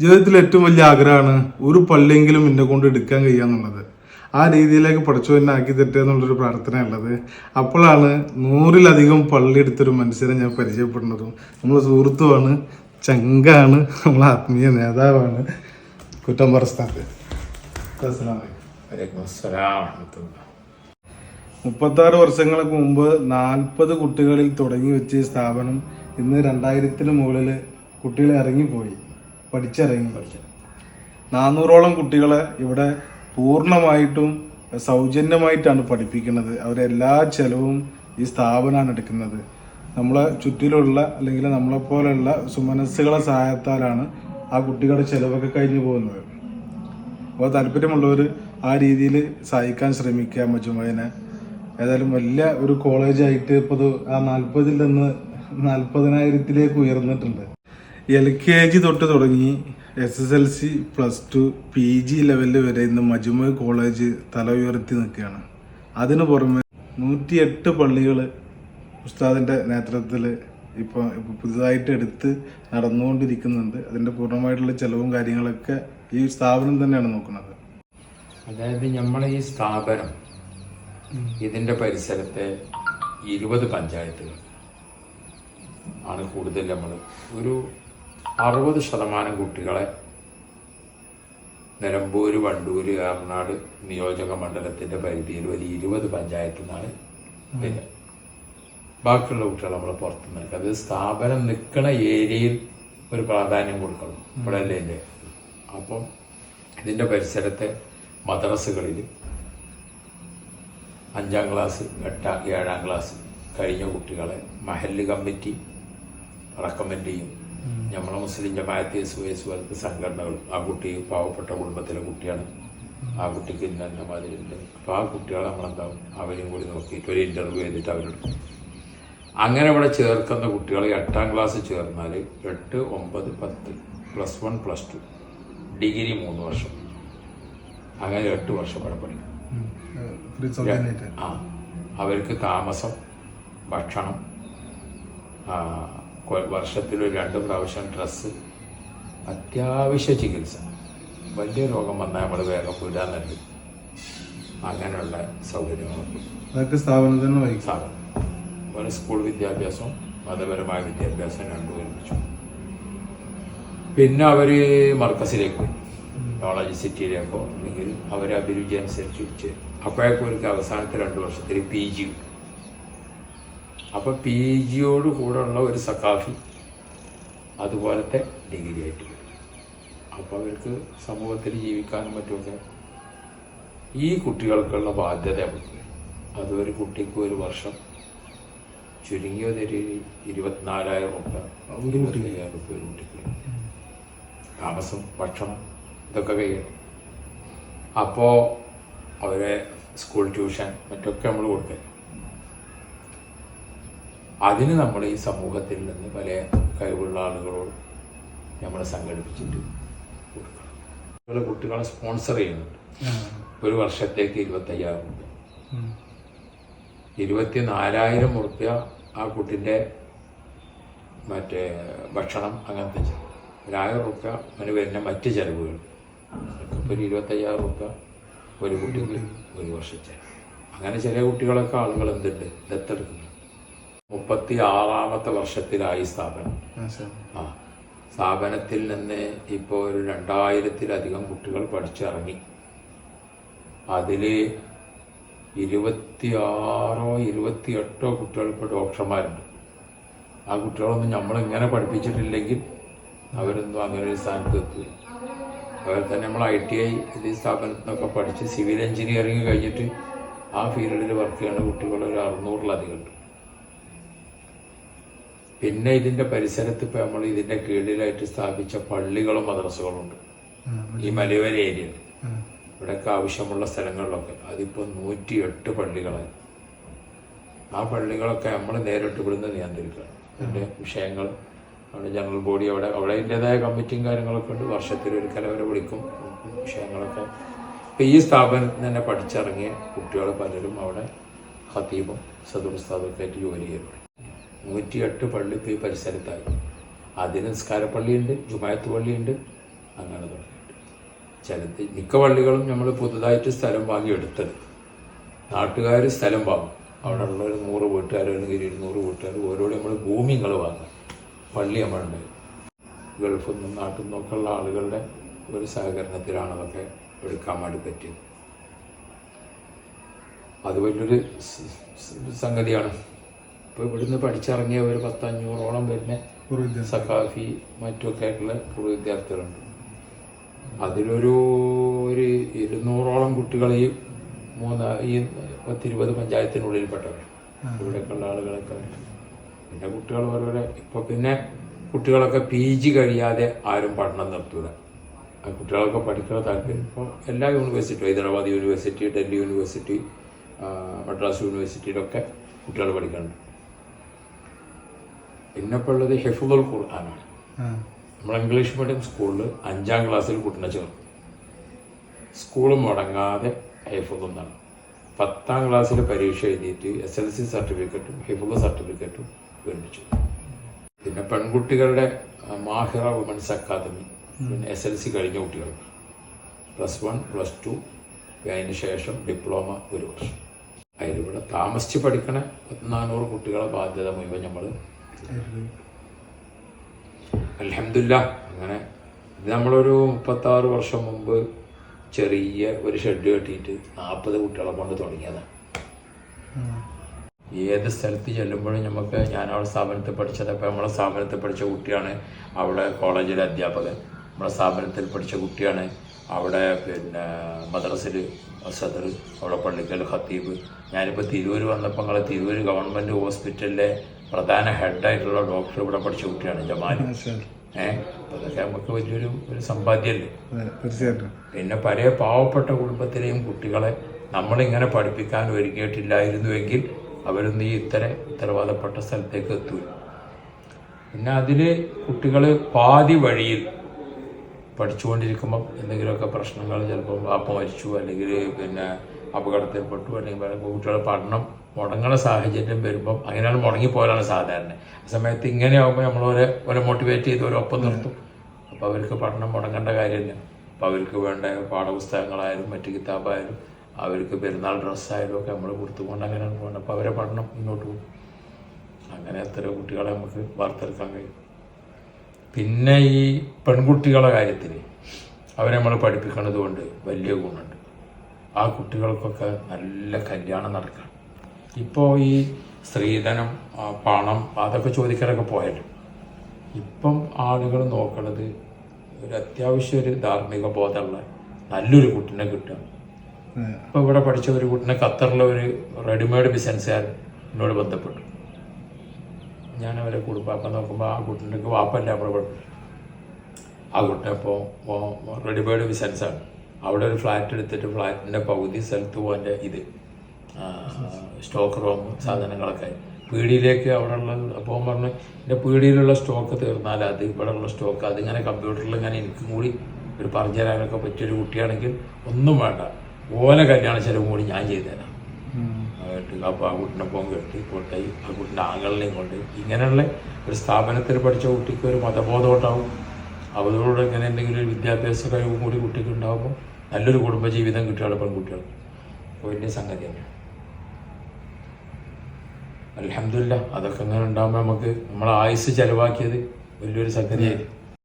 ജീവിതത്തിൽ ഏറ്റവും വലിയ ആഗ്രഹമാണ് ഒരു പള്ളിയെങ്കിലും എന്നെ കൊണ്ട് എടുക്കാൻ കഴിയാന്നുള്ളത് ആ രീതിയിലേക്ക് പഠിച്ചു തന്നെ ആക്കി തെറ്റുക എന്നുള്ളൊരു പ്രാർത്ഥന ഉള്ളത് അപ്പോഴാണ് നൂറിലധികം പള്ളി എടുത്തൊരു മനുഷ്യരെ ഞാൻ പരിചയപ്പെടുന്നതും. നമ്മൾ സുഹൃത്തുമാണ് ചങ്കാണ് നമ്മളെ ആത്മീയ നേതാവാണ്. കുറ്റമ്പറ സ്ഥാനത്ത് മുപ്പത്താറ് വർഷങ്ങൾക്ക് മുമ്പ് നാൽപ്പത് കുട്ടികളിൽ തുടങ്ങി വെച്ച ഈ സ്ഥാപനം ഇന്ന് രണ്ടായിരത്തിന് മുകളിൽ കുട്ടികളെ ഇറങ്ങിപ്പോയി. പഠിച്ചിറങ്ങി. പഠിച്ചു നാനൂറോളം കുട്ടികളെ ഇവിടെ പൂർണമായിട്ടും സൗജന്യമായിട്ടാണ് പഠിപ്പിക്കുന്നത്. അവരെ എല്ലാ ചെലവും ഈ സ്ഥാപനമാണ് എടുക്കുന്നത്. നമ്മളെ ചുറ്റിലുള്ള അല്ലെങ്കിൽ നമ്മളെപ്പോലെയുള്ള സുമനസ്സുകളെ സഹായത്താലാണ് ആ കുട്ടികളുടെ ചിലവൊക്കെ കഴിഞ്ഞു പോകുന്നത്. അപ്പോൾ താല്പര്യമുള്ളവർ ആ രീതിയിൽ സഹായിക്കാൻ ശ്രമിക്കുക മജുമതിനെ ഏതായാലും വലിയ ഒരു കോളേജായിട്ട് ഇപ്പോൾ ആ നാൽപ്പതിൽ നിന്ന് നാൽപ്പതിനായിരത്തിലേക്ക് ഉയർന്നിട്ടുണ്ട്. എൽ കെ ജി തൊട്ട് തുടങ്ങി S S L C plus two P G ലെവലിൽ വരെ ഇന്ന് മജുമ കോളേജ് തല ഉയർത്തി നിൽക്കുകയാണ്. അതിനു പുറമെ നൂറ്റിയെട്ട് പള്ളികൾ ഉസ്താദിന്റെ നേതൃത്വത്തിൽ ഇപ്പോൾ ഇപ്പോൾ പുതുതായിട്ട് എടുത്ത് നടന്നുകൊണ്ടിരിക്കുന്നുണ്ട്. അതിന്റെ പൂർണമായിട്ടുള്ള ചിലവും കാര്യങ്ങളൊക്കെ ഈ സ്ഥാപനം തന്നെയാണ് നോക്കുന്നത്. അതായത് നമ്മളെ ഈ സ്ഥാപനം ഇതിന്റെ പരിസരത്തെ ഇരുപത് പഞ്ചായത്തുകൾ ആണ് കൂടുതൽ നമ്മൾ ഒരു അറുപത് ശതമാനം കുട്ടികളെ നിലമ്പൂര് വണ്ടൂര് ഏർനാട് നിയോജക മണ്ഡലത്തിന്റെ പരിധിയിൽ ഒരു ഇരുപത് പഞ്ചായത്തിൽ നിന്നാണ് വരിക. ബാക്കിയുള്ള കുട്ടികൾ നമ്മൾ പുറത്ത് നിൽക്കുക അത് സ്ഥാപനം നിൽക്കുന്ന ഏരിയയിൽ ഒരു പ്രാധാന്യം കൊടുക്കണം. ഇവിടെയല്ലേ എന്റെ അപ്പം ഇതിന്റെ പരിസരത്തെ മദ്രസകളിൽ അഞ്ചാം ക്ലാസ് എട്ടാം ഏഴാം ക്ലാസ് കഴിഞ്ഞ കുട്ടികളെ മഹല്ല് കമ്മിറ്റി റെക്കമെൻഡ് ചെയ്യും. നമ്മളെ മുസ്ലിം ജമാഅത്ത് എസ് പോലത്തെ സംഘടനകൾ ആ കുട്ടി പാവപ്പെട്ട കുടുംബത്തിലെ കുട്ടിയാണ്. ആ കുട്ടിക്ക് ഇന്ന മാതിരി മാതിരിയുണ്ട്. അപ്പോൾ ആ കുട്ടികളെ നമ്മളെന്താവും? അവരെയും കൂടി നോക്കിയിട്ട് ഒരു ഇന്റർവ്യൂ ചെയ്തിട്ട് അവരെടുക്കും അങ്ങനെ ഇവിടെ ചേർക്കുന്ന കുട്ടികൾ എട്ടാം ക്ലാസ് ചേർന്നാൽ എട്ട് ഒമ്പത് പത്ത് plus one plus two degree മൂന്ന് വർഷം. അങ്ങനെ എട്ട് വർഷം ഇവിടെ പഠിക്കും. ആ അവർക്ക് താമസം ഭക്ഷണം വർഷത്തിലൊരു രണ്ട് പ്രാവശ്യം ഡ്രസ്സ്. അത്യാവശ്യ ചികിത്സ. വലിയ രോഗം വന്നാൽ നമ്മൾ വേഗം വിടാൻ നൽകി അങ്ങനെയുള്ള സൗകര്യങ്ങളൊക്കെ. അതൊക്കെ സ്ഥാപനം തന്നെ വഹിക്കും സാധനം ഒരു സ്കൂൾ വിദ്യാഭ്യാസവും മതപരമായ വിദ്യാഭ്യാസം രണ്ടും ഒരുമിച്ചു. പിന്നെ അവർ മർക്കസിലേക്ക് പോയി. നോളജ് സിറ്റിയിലേക്കോ അല്ലെങ്കിൽ അവരെ അഭിരുചി അനുസരിച്ച് അപ്പോഴേക്കും അവർക്ക് അവസാനത്തെ രണ്ട് വർഷത്തിൽ പി ജി അപ്പോൾ പി ജിയോട് കൂടെയുള്ള ഒരു സക്കാഫി അതുപോലത്തെ ഡിഗ്രി ആയിട്ട് വരും. അപ്പോൾ അവർക്ക് സമൂഹത്തിൽ ജീവിക്കാനും പറ്റുമൊക്കെ. ഈ കുട്ടികൾക്കുള്ള ബാധ്യത അവർക്ക്. അത് ഒരു കുട്ടിക്ക് ഒരു വർഷം ചുരുങ്ങിയതൊരു ഇരുപത്തിനാലായിരം റുപ്യ ഇരുപത്തിനായിരം റുപ്യ ഒരു കുട്ടിക്ക്. താമസം ഭക്ഷണം ഇതൊക്കെ കഴിയണം അപ്പോൾ അവരെ സ്കൂൾ ട്യൂഷൻ മറ്റൊക്കെ നമ്മൾ കൊടുക്കുക അതിന് നമ്മൾ ഈ സമൂഹത്തിൽ നിന്ന് പല കഴിവുള്ള ആളുകളോട് നമ്മൾ സംഘടിപ്പിച്ചിട്ട് കൊടുക്കണം. അതുപോലെ കുട്ടികളെ സ്പോൺസർ ചെയ്യുന്നുണ്ട്. ഒരു വർഷത്തേക്ക് ഇരുപത്തയ്യായിരം രൂപ. ഇരുപത്തി നാലായിരം ഉറുപ്യ ആ കുട്ടിന്റെ മറ്റേ ഭക്ഷണം അങ്ങനത്തെ ചെലവ്. ഒരായിരം ഉറുപ്യ അവന് വരുന്ന മറ്റ് ചെലവുകൾ. ഇപ്പോൾ ഒരു ഇരുപത്തയ്യായിരം ഉറുപ്യ ഒരു കുട്ടിക്ക് ഒരു വർഷം ചെലവ്. അങ്ങനെ ചില കുട്ടികളൊക്കെ ആളുകൾ എന്തുണ്ട്? ദത്തെടുക്കുന്നു മുപ്പത്തി ആറാമത്തെ വർഷത്തിലായി സ്ഥാപനം. ആ സ്ഥാപനത്തിൽ നിന്ന് ഇപ്പോൾ ഒരു രണ്ടായിരത്തിലധികം കുട്ടികൾ പഠിച്ചിറങ്ങി. അതിൽ ഇരുപത്തിയാറോ ഇരുപത്തിയെട്ടോ കുട്ടികൾ ഇപ്പോൾ ഡോക്ടർമാരുണ്ട്. ആ കുട്ടികളൊന്നും നമ്മളിങ്ങനെ പഠിപ്പിച്ചിട്ടില്ലെങ്കിൽ അവരൊന്നും അങ്ങനെ ഒരു സ്ഥാനത്ത് എത്തില്ല അതുപോലെ തന്നെ നമ്മൾ ഐ ടി ഐ ഈ സ്ഥാപനത്തിൽ നിന്നൊക്കെ പഠിച്ച് സിവിൽ എഞ്ചിനീയറിംഗ് കഴിഞ്ഞിട്ട് ആ ഫീൽഡിൽ വർക്ക് ചെയ്യുന്ന കുട്ടികൾ ഒരു അറുന്നൂറിലധികം ഉണ്ട്. പിന്നെ ഇതിന്റെ പരിസരത്ത് ഇപ്പൊ നമ്മൾ ഇതിന്റെ കീഴിലായിട്ട് സ്ഥാപിച്ച പള്ളികളും മദ്രസകളുണ്ട്. ഈ മലയോര ഏരിയ. ഇവിടെയൊക്കെ ആവശ്യമുള്ള സ്ഥലങ്ങളിലൊക്കെ. അതിപ്പോ നൂറ്റി എട്ട് പള്ളികളായി. ആ പള്ളികളൊക്കെ നമ്മൾ നേരിട്ട് ഇവിടുന്ന് നിയന്ത്രിക്കണം. അതിന്റെ വിഷയങ്ങൾ അവിടെ ജനറൽ ബോഡി അവിടെ അവിടെ അതിന്റെതായ കമ്മിറ്റിയും കാര്യങ്ങളൊക്കെ ഉണ്ട്. വർഷത്തിൽ ഒരു കലവരെ വിളിക്കും. വിഷയങ്ങളൊക്കെ. ഇപ്പൊ ഈ സ്ഥാപനത്തിൽ തന്നെ പഠിച്ചിറങ്ങിയ കുട്ടികൾ പലരും അവിടെ ഖത്തീബും സദുർസ്താദൊക്കെ ആയിട്ട് ജോലി ചെയ്യുന്നു നൂറ്റിയെട്ട് പള്ളി ഈ പരിസരത്തായി. അതിന് നിസ്കാര പള്ളിയുണ്ട് ജുമായത്ത് പള്ളിയുണ്ട് അങ്ങനെ തുടങ്ങിയിട്ട്. ചിലത് മിക്ക പള്ളികളും നമ്മൾ പുതുതായിട്ട് സ്ഥലം വാങ്ങി എടുത്തത് നാട്ടുകാർ സ്ഥലം വാങ്ങും. അവിടെ ഉള്ള ഒരു നൂറ് വീട്ടുകാർ അല്ലെങ്കിൽ ഇരുന്നൂറ് വീട്ടുകാർ ഓരോടെ നമ്മൾ ഭൂമി നിങ്ങൾ വാങ്ങും. പള്ളി നമ്മളുണ്ട് ഗൾഫിൽ നിന്നും നാട്ടിൽ നിന്നൊക്കെ ഉള്ള ആളുകളുടെ ഒരു സഹകരണത്തിലാണ് അതൊക്കെ എടുക്കാൻ വേണ്ടി പറ്റിയത്. അത് വലിയൊരു സംഗതിയാണ്. ഇപ്പോൾ ഇവിടുന്ന് പഠിച്ചിറങ്ങിയ ഒരു പത്തഞ്ഞൂറോളം വരുന്ന സഖാഫി മറ്റുമൊക്കെ ആയിട്ടുള്ള പൂർവ വിദ്യാർത്ഥികളുണ്ട് അതിലൊരു ഒരു ഇരുന്നൂറോളം കുട്ടികളെയും മൂന്ന് ഈ പത്തിരുപത് പഞ്ചായത്തിനുള്ളിൽപ്പെട്ടവർ ഇവിടെയൊക്കെയുള്ള ആളുകളൊക്കെ. പിന്നെ കുട്ടികൾ ഓരോരോ ഇപ്പോൾ പിന്നെ കുട്ടികളൊക്കെ പി ജി കഴിയാതെ ആരും പഠനം നിർത്തൂല. ആ കുട്ടികളൊക്കെ പഠിക്കുന്ന താല്പര്യം ഇപ്പോൾ എല്ലാ university Hyderabad university Delhi university Madras യൂണിവേഴ്സിറ്റിയിലൊക്കെ കുട്ടികൾ പഠിക്കുന്നുണ്ട് പിന്നെ ഇപ്പോൾ ഉള്ളത് ഹെഫുദുൽ ഖുർആനാണ്. നമ്മൾ ഇംഗ്ലീഷ് മീഡിയം സ്കൂളിൽ അഞ്ചാം ക്ലാസ്സിൽ കുട്ടിനെ ചേർന്നു. സ്കൂൾ മുടങ്ങാതെ ഹൈഫുദും നടന്നു പത്താം ക്ലാസ്സിൽ പരീക്ഷ എഴുതിയിട്ട് എസ് എൽ സി സർട്ടിഫിക്കറ്റും ഹിഫുദ് സർട്ടിഫിക്കറ്റും മേടിച്ചു പിന്നെ പെൺകുട്ടികളുടെ മാഹിറ വുമൻസ് അക്കാദമി പിന്നെ എസ് എൽ സി കഴിഞ്ഞ കുട്ടികൾ പ്ലസ് വൺ പ്ലസ് ടു അതിന് ശേഷം ഡിപ്ലോമ ഒരു വർഷം. അതിലിവിടെ താമസിച്ച് പഠിക്കണ നാനൂറ് കുട്ടികളെ ബാധ്യത മുഴുവൻ നമ്മൾ അലഹമില്ല അങ്ങനെ ഇത് നമ്മളൊരു മുപ്പത്താറ് വർഷം മുമ്പ് ചെറിയ ഒരു ഷെഡ് കെട്ടിയിട്ട് നാൽപ്പത് കുട്ടികളെ കൊണ്ട് തുടങ്ങിയതാണ് ഏത് സ്ഥലത്ത് ചെല്ലുമ്പോഴും നമുക്ക് ഞാൻ അവിടെ സ്ഥാപനത്തിൽ പഠിച്ചത് അപ്പോൾ നമ്മളെ സ്ഥാപനത്തിൽ പഠിച്ച കുട്ടിയാണ് അവിടെ കോളേജിലെ അധ്യാപകൻ. നമ്മളെ സ്ഥാപനത്തിൽ പഠിച്ച കുട്ടിയാണ് അവിടെ പിന്നെ മദ്രസിൽ സദർ അവിടെ പള്ളിക്കൽ ഖത്തീബ്. ഞാനിപ്പോൾ തിരൂർ വന്നപ്പോൾ നിങ്ങളെ തിരൂർ ഗവൺമെന്റ് ഹോസ്പിറ്റലിലെ പ്രധാന ഹെഡായിട്ടുള്ള ഡോക്ടർ ഇവിടെ പഠിച്ച കുട്ടിയാണ് ജമാൽ. ഏഹ് അതൊക്കെ നമുക്ക് വലിയൊരു ഒരു സമ്പാദ്യമല്ലേ? അതെ തീർച്ചയായിട്ടും. പിന്നെ പല പാവപ്പെട്ട കുടുംബത്തിലെയും കുട്ടികളെ നമ്മളിങ്ങനെ പഠിപ്പിക്കാൻ ഒരുങ്ങിയിട്ടില്ലായിരുന്നുവെങ്കിൽ അവരൊന്നും ഈ ഇത്തരം ഉത്തരവാദപ്പെട്ട സ്ഥലത്തേക്ക് എത്തൂല പിന്നെ അതിൽ കുട്ടികൾ പാതി വഴിയിൽ പഠിച്ചുകൊണ്ടിരിക്കുമ്പം എന്തെങ്കിലുമൊക്കെ പ്രശ്നങ്ങൾ ചിലപ്പം വാപ്പ മരിച്ചു അല്ലെങ്കിൽ പിന്നെ അപകടത്തിൽപ്പെട്ടു അല്ലെങ്കിൽ കുട്ടികളുടെ പഠനം മുടങ്ങുന്ന സാഹചര്യം വരുമ്പം അങ്ങനെയാണ് മുടങ്ങിപ്പോയാലാണ് സാധാരണ. ആ സമയത്ത് ഇങ്ങനെ ആകുമ്പോൾ നമ്മൾ ഓരോ ഓരോ മോട്ടിവേറ്റ് ചെയ്ത് ഓരോ ഒപ്പം നിർത്തും. അപ്പോൾ അവർക്ക് പഠനം മുടങ്ങേണ്ട കാര്യമില്ല. അപ്പോൾ അവർക്ക് വേണ്ട പാഠപുസ്തകങ്ങളായാലും മറ്റ് കിതാബായാലും അവർക്ക് പെരുന്നാൾ ഡ്രസ്സായാലും ഒക്കെ നമ്മൾ കൊടുത്തുകൊണ്ട് അങ്ങനെയാണ് പോകുന്നത്. അപ്പോൾ അവരെ പഠനം മുന്നോട്ട് പോകും. അങ്ങനെ എത്ര കുട്ടികളെ നമുക്ക് വാർത്തെടുക്കാൻ കഴിയും. പിന്നെ ഈ പെൺകുട്ടികളുടെ കാര്യത്തിൽ അവരെ നമ്മൾ പഠിപ്പിക്കുന്നത് കൊണ്ട് വലിയ ഗുണമുണ്ട്. ആ കുട്ടികൾക്കൊക്കെ നല്ല കല്യാണം നടക്കണം. ഇപ്പോൾ ഈ സ്ത്രീധനം പണം അതൊക്കെ ചോദിക്കാനൊക്കെ പോയാലും ഇപ്പം ആളുകൾ നോക്കണത് ഒരു അത്യാവശ്യം ഒരു ധാർമ്മിക ബോധമുള്ള നല്ലൊരു കുട്ടിനെ കിട്ടുക. ഇപ്പോൾ ഇവിടെ പഠിച്ച ഒരു കുട്ടിനെ ഖത്തറിലെ ഒരു റെഡിമെയ്ഡ് ബിസിനസ്സുകാരൻ എന്നോട് ബന്ധപ്പെട്ടു. ഞാൻ അവരെ കുടുംബാപ്പ നോക്കുമ്പോൾ ആ കുട്ടിന്റെ വാപ്പല്ല അവിടെ ആ കുട്ടിനെ ഇപ്പോൾ റെഡിമെയ്ഡ് ബിസിനസ്സാണ്. അവിടെ ഒരു ഫ്ലാറ്റ് എടുത്തിട്ട് ഫ്ലാറ്റിന്റെ പകുതി സ്ഥലത്ത് പോകാന്റെ ഇത്. സ്റ്റോക്ക് റൂം സാധനങ്ങളൊക്കെ പീടിയിലേക്ക് അവിടെ ഉള്ള അപ്പോൾ പറഞ്ഞു എന്റെ പീടിയിലുള്ള സ്റ്റോക്ക് തീർന്നാൽ അത് ഇവിടെ ഉള്ള സ്റ്റോക്ക്. അതിങ്ങനെ കമ്പ്യൂട്ടറിൽ ഇങ്ങനെ എനിക്കും കൂടി ഒരു പറഞ്ഞു തരാനൊക്കെ പറ്റിയൊരു കുട്ടിയാണെങ്കിൽ ഒന്നും വേണ്ട. ഓനെ കല്യാണ ചെലവും കൂടി ഞാൻ ചെയ്തു തരാം ഉം. ആയിട്ട് അപ്പോൾ ആ കുട്ടിനെ പോകാൻ കെട്ടി കൊണ്ടായി ആ കുട്ടിന്റെ ആങ്ങളിനെയും കൊണ്ട് ഇങ്ങനെയുള്ള ഒരു സ്ഥാപനത്തിൽ പഠിച്ച കുട്ടിക്ക് ഒരു മതബോധം ഉണ്ടാവും അവരോട് ഇങ്ങനെ എന്തെങ്കിലും ഒരു വിദ്യാഭ്യാസ കഴിവും കൂടി കുട്ടിക്ക് ഉണ്ടാകുമ്പോൾ നല്ലൊരു കുടുംബജീവിതം കിട്ടുകയാണ് പെൺകുട്ടികൾ വലിയ സംഗതിയാണ് തന്നെയാണ്. അലഹമില്ല അതൊക്കെ അങ്ങനെ ഉണ്ടാകുമ്പോൾ നമുക്ക് നമ്മളെ ആയുസ് ചെലവാക്കിയത് വലിയൊരു സംഗതിയായിരിക്കും